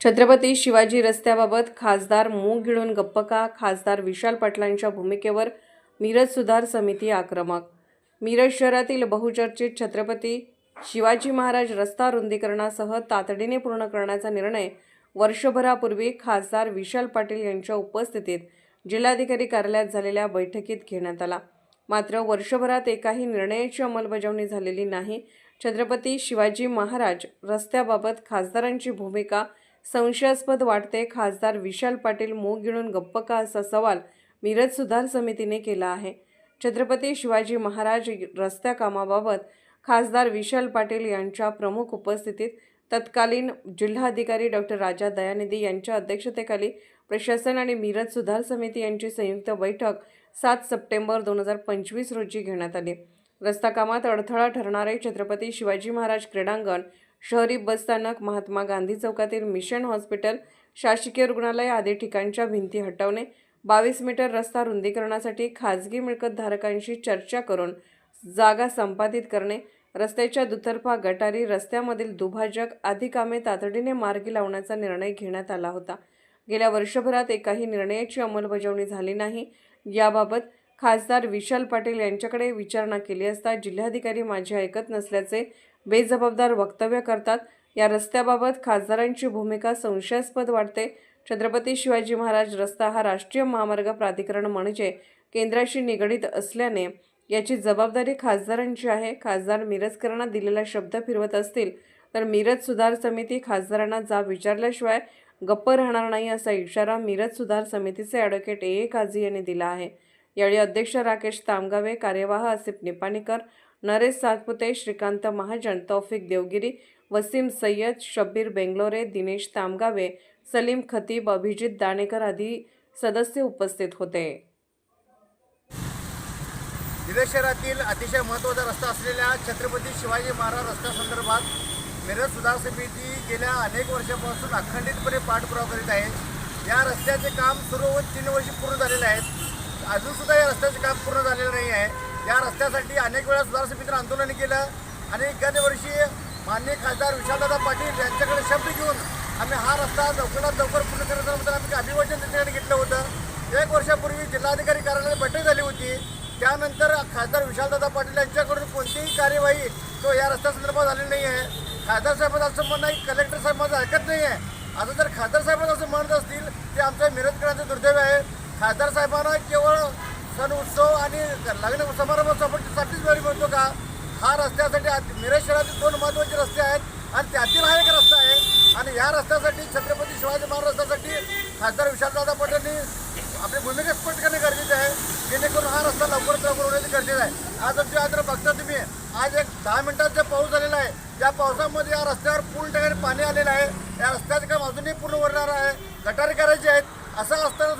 छत्रपती शिवाजी रस्त्याबाबत खासदार मूग गिळून गप्प का? खासदार विशाल पाटलांच्या भूमिकेवर मिरज सुधार समिती आक्रमक. मिरज शहरातील बहुचर्चित छत्रपती शिवाजी महाराज रस्ता रुंदीकरणासह तातडीने पूर्ण करण्याचा निर्णय वर्षभरापूर्वी खासदार विशाल पाटील यांच्या उपस्थितीत जिल्हाधिकारी कार्यालयात झालेल्या बैठकीत घेण्यात आला. मात्र वर्षभरात एकाही निर्णयाची अंमलबजावणी झालेली नाही. छत्रपती शिवाजी महाराज रस्त्याबाबत खासदारांची भूमिका संशयास्पद वाटते. खासदार विशाल पाटील मूग गिळून गप्प का असा सवाल मिरज सुधार समितीने केला आहे. छत्रपती शिवाजी महाराज रस्त्या कामाबाबत खासदार विशाल पाटील यांच्या प्रमुख उपस्थितीत तत्कालीन जिल्हाधिकारी डॉक्टर राजा दयानिधी यांच्या अध्यक्षतेखाली प्रशासन आणि मिरज सुधार समिती यांची संयुक्त बैठक सात सप्टेंबर दोन हजार पंचवीस रोजी घेण्यात आली. रस्ता कामात अडथळा ठरणारे छत्रपती शिवाजी महाराज क्रीडांगण शहरी बसस्थानक महात्मा गांधी चौकातील मिशन हॉस्पिटल शासकीय रुग्णालय आदी ठिकाणच्या भिंती हटवणे बावीस मीटर रस्ता रुंदीकरणासाठी खाजगी मिळकतधारकांशी चर्चा करून जागा संपादित करणे रस्त्याच्या दुतर्फा गटारी रस्त्यामधील दुभाजक आदी कामे तातडीने मार्गी लावण्याचा निर्णय घेण्यात आला होता. गेल्या वर्षभरात एकाही निर्णयाची अंमलबजावणी झाली नाही. याबाबत खासदार विशाल पाटील यांच्याकडे विचारणा केली असता जिल्हाधिकारी माझे ऐकत नसल्याचे बेजबाबदार वक्तव्य करतात. या रस्त्याबाबत खासदारांची भूमिका संशयास्पद वाटते. छत्रपती शिवाजी महाराज रस्ता हा राष्ट्रीय महामार्ग प्राधिकरण म्हणजे केंद्राशी निगडीत असल्याने याची जबाबदारी खासदारांची आहे. खासदार मिरजकरांना दिलेला शब्द फिरवत असतील तर मिरज सुधार समिती खासदारांना जाब विचारल्याशिवाय गप्प राहणार नाही असा इशारा मिरज सुधार समितीचे ॲडव्होकेट ए ए काझी यांनी दिला आहे. यावेळी अध्यक्ष राकेश तामगावे कार्यवाह आसिफ निपाणीकर नरेश सातपुते श्रीकांत महाजन तौफिक देवगिरी वसीम सय्यद शब्बीर बेंगलोरे दिनेश तामगावे सलीम खतीब अभिजित दाणेकर आदी सदस्य उपस्थित होते. मिरज शहरातील अतिशय महत्त्वाचा रस्ता असलेल्या छत्रपती शिवाजी महाराज रस्त्यासंदर्भात मिरज सुधार समिती गेल्या अनेक वर्षापासून अखंडितपणे पाठपुरावा करीत आहे. या रस्त्याचे काम सुरू होऊन तीन वर्ष पूर्ण झालेले आहेत. अजूनसुद्धा या रस्त्याचे काम पूर्ण झालेलं नाही आहे. या रस्त्यासाठी अनेक वेळा सुधार समितीनं आंदोलन केलं. आणि एखाद्या वर्षी माननीय खासदार विशालदादा पाटील यांच्याकडे शब्द घेऊन आम्ही हा रस्ता लवकरात लवकर पूर्ण करण्याबद्दल आम्ही अभिवाचन त्यांच्याकडे घेतलं होतं. एक वर्षापूर्वी जिल्हाधिकारी कार्यालयात बैठक झाली होती. त्यानंतर खासदार विशालदादा पाटील यांच्याकडून कोणतीही कार्यवाही तो या रस्त्यासंदर्भात झालेली नाही आहे. खासदार साहेबांचं असं म्हणणं आहे कलेक्टर साहेबांचं ऐकत नाही आहे. आता जर खासदार साहेबांचं असं म्हणत असतील ते आमच्या मिरजकरांचं दुर्दैव आहे. खासदार साहेबांना केवळ सण उत्सव आणि लग्न समारंभासाठीच वेळ मिळतो का? हा रस्त्यासाठी मिरज शहरातील दोन महत्त्वाचे रस्ते आहेत आणि त्यातील हा एक रस्ता आहे. आणि या रस्त्यासाठी छत्रपती शिवाजी महाराजांसाठी खासदार विशालदादा पटेलनी आपली भूमिका स्पष्ट करणे गरजेचे आहे. जेणेकरून हा रस्ता लवकरात लवकर होण्याचे गरजेचं आहे. आज आमच्या आदर बघता तुम्ही आज एक दहा मिनिटाचा पाऊस झालेला आहे. या पावसामध्ये या रस्त्यावर पूर्ण ठिकाणी पाणी आलेलं आहे. या रस्त्याचं काम अजूनही पूर्ण होणार आहे. गटारी करायचे आहेत. असं असतं